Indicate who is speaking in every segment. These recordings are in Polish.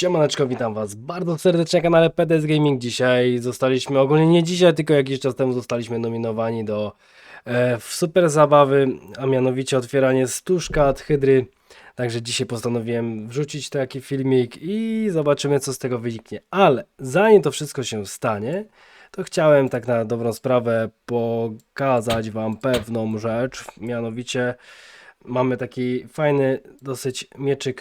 Speaker 1: Siemaneczko, witam was bardzo serdecznie na kanale PDS Gaming. Dzisiaj zostaliśmy, ogólnie nie dzisiaj, tylko jakiś czas temu zostaliśmy nominowani do e, super zabawy, a mianowicie otwieranie stużka od Hydry. Także dzisiaj postanowiłem wrzucić taki filmik i zobaczymy co z tego wyniknie. Ale zanim to wszystko się stanie, to chciałem tak na dobrą sprawę pokazać wam pewną rzecz, mianowicie Mamy taki fajny dosyć mieczyk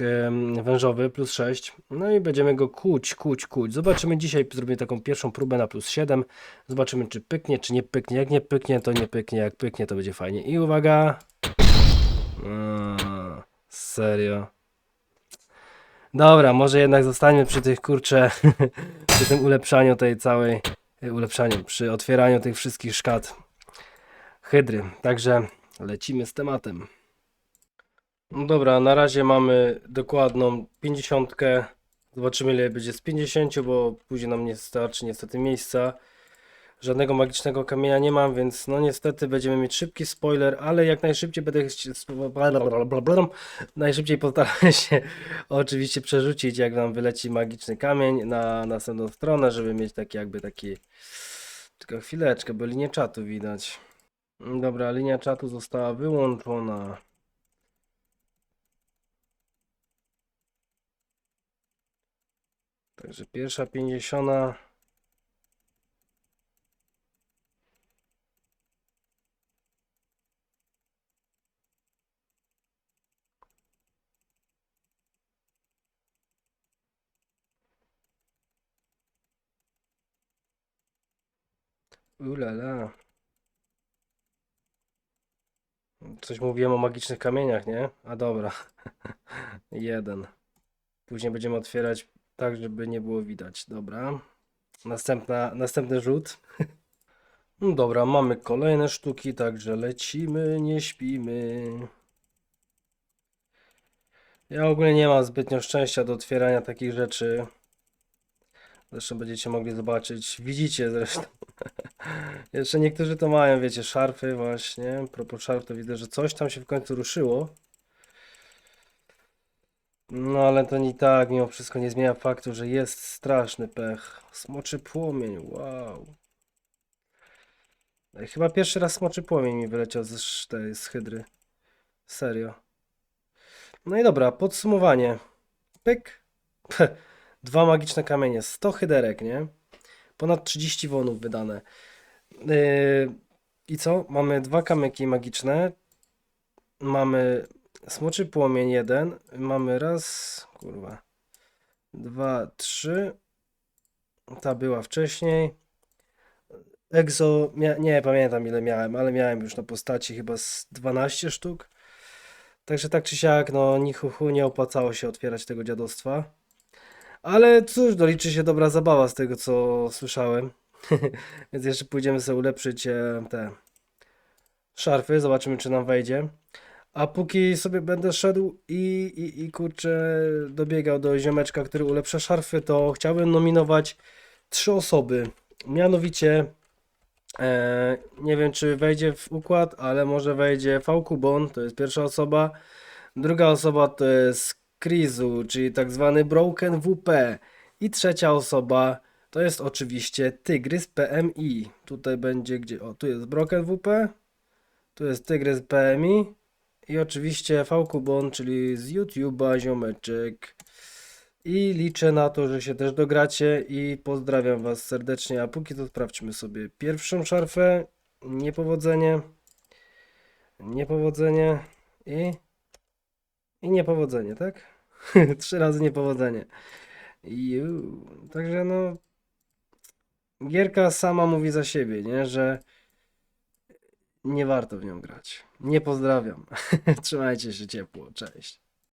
Speaker 1: wężowy, plus 6. No i będziemy go kuć, kuć, kuć. Zobaczymy dzisiaj, zrobimy taką pierwszą próbę na plus 7. Zobaczymy, czy pyknie, czy nie pyknie. Jak nie pyknie, to nie pyknie. Jak pyknie, to będzie fajnie. I uwaga. Eee, serio. Dobra, może jednak zostańmy przy tych kurcze, przy tym ulepszaniu tej całej, e, ulepszaniu, przy otwieraniu tych wszystkich szkat hydry. Także lecimy z tematem. No dobra, na razie mamy dokładną 50. Zobaczymy ile będzie z 50, bo później nam nie starczy niestety miejsca. Żadnego magicznego kamienia nie mam, więc no niestety będziemy mieć szybki spoiler, ale jak najszybciej będę najszybciej postaram się oczywiście przerzucić jak nam wyleci magiczny kamień na następną stronę, żeby mieć taki jakby taki tylko chwileczkę, bo linię czatu widać. Dobra, linia czatu została wyłączona. Także pierwsza pięćdziesiąta. Ulala. Coś mówiłem o magicznych kamieniach, nie? A dobra. Jeden. Później będziemy otwierać tak, żeby nie było widać. Dobra. Następna, następny rzut. No Dobra, mamy kolejne sztuki, także lecimy, nie śpimy. Ja ogólnie nie mam zbytnio szczęścia do otwierania takich rzeczy. Zresztą będziecie mogli zobaczyć. Widzicie zresztą. Jeszcze niektórzy to mają, wiecie, szarfy właśnie. Propos szarf to widzę, że coś tam się w końcu ruszyło. No ale to nie tak, mimo wszystko nie zmienia faktu, że jest straszny pech. Smoczy płomień, wow. Chyba pierwszy raz smoczy płomień mi wyleciał z, tej, z hydry. Serio. No i dobra, podsumowanie. Pyk. Dwa magiczne kamienie, 100 hyderek, nie? Ponad 30 wonów wydane. Yy, I co? Mamy dwa kamyki magiczne. Mamy Smoczy płomień jeden. Mamy raz, kurwa. Dwa, trzy. Ta była wcześniej. Exo, nie pamiętam ile miałem, ale miałem już na postaci chyba z 12 sztuk. Także tak czy siak, no ni hu, hu, nie opłacało się otwierać tego dziadostwa. Ale cóż, doliczy się dobra zabawa z tego co słyszałem. Więc jeszcze pójdziemy sobie ulepszyć e, te szarfy, zobaczymy czy nam wejdzie. A póki sobie będę szedł i, i, i kurczę dobiegał do ziomeczka, który ulepsza szarfy, to chciałbym nominować trzy osoby. Mianowicie e, nie wiem czy wejdzie w układ, ale może wejdzie Faukubon, to jest pierwsza osoba. Druga osoba to jest Krizu, czyli tak zwany Broken WP. I trzecia osoba to jest oczywiście Tygrys PMI. Tutaj będzie gdzie? O, tu jest Broken WP. Tu jest Tygrys PMI. I oczywiście Faukubon, czyli z YouTube'a ziomeczek. I liczę na to, że się też dogracie i pozdrawiam Was serdecznie. A póki to sprawdźmy sobie pierwszą szarfę. Niepowodzenie. Niepowodzenie. I... I niepowodzenie, tak? Trzy razy niepowodzenie. Ju. Także no... Gierka sama mówi za siebie, nie? Że nie warto w nią grać. Nie pozdrawiam. Trzymajcie się ciepło. Cześć.